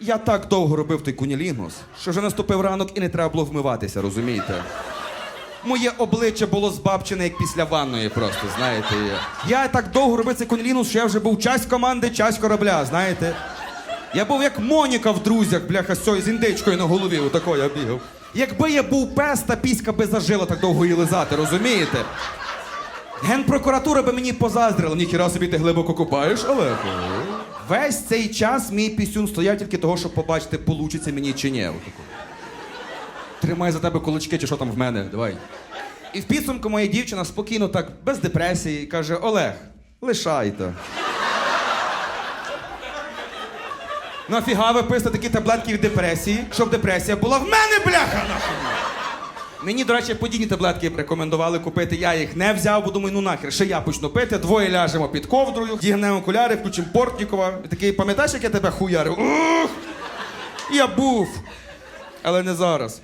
Я так довго робив той кунілінгус, що вже наступив ранок і не треба було вмиватися, розумієте? Моє обличчя було збабчене, як після ванної, просто, знаєте. Я так довго робив цей кунілінгус, що я вже був часть команди, часть корабля, знаєте. Я був як Моніка в друзях, бляха, з цією з індичкою на голові, отако я бігав. Якби я був пес, та піська би зажила так довго її лизати, розумієте? Генпрокуратура би мені позаздрила, ніхіра собі ти глибоко купаєш, але. Весь цей час мій пісюн стояв тільки того, щоб побачити, получиться мені чи ні. Тримай за тебе кулачки, чи що там в мене, давай. І в підсумку моя дівчина спокійно, так, без депресії, каже: Олег, лишайте. Нафіга ви писати такі таблетки від депресії, щоб депресія була в мене, бляха! Мені, до речі, подібні таблетки рекомендували купити. Я їх не взяв, бо думаю, ну нахер, ще я почну пити, двоє ляжемо під ковдрою, дігнемо окуляри, включимо Портнікова. І такий, пам'ятаєш, як я тебе хуярив? Ух! Я був. Але не зараз.